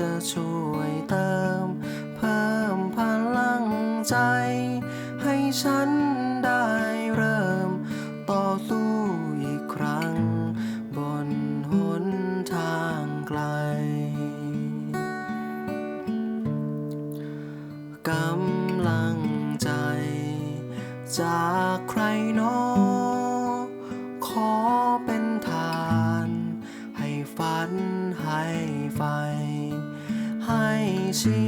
จะช่วยเติม เพิ่มพลังใจ ให้ฉันได้เริ่ม ต่อสู้อีกครั้ง บนหนทางไกลกำลังใจ จากใครนอขอเป็นทาน ให้ฝันให้ไฟ ชี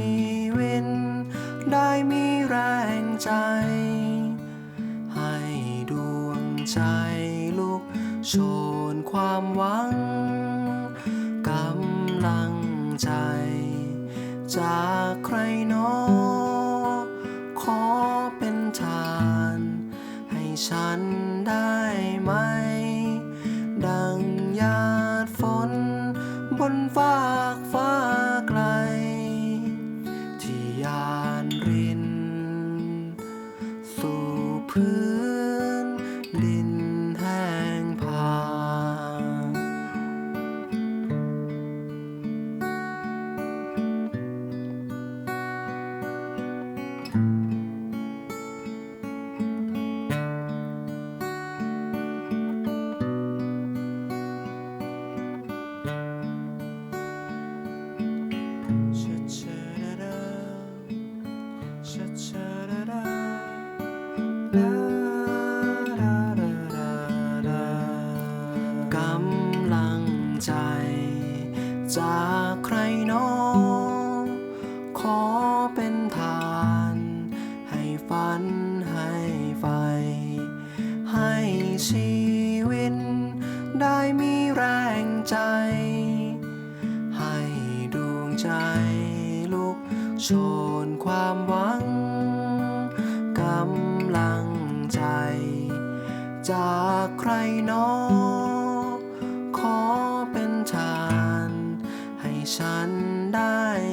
วิต ได้มีแรงใจ ให้ดวงใจลุกโชนความหวัง กำลังใจ จากใครนอขอเป็นทาน ให้ฉัน ดิน ใจ จากใครนอขอเป็นทาน ให้ฝันให้ไฟ ให้ชีวิต ได้มีแรงใจ ให้ดวงใจลุกโชนความหวังกำลังใจ จากใครนอขอ ฉันได้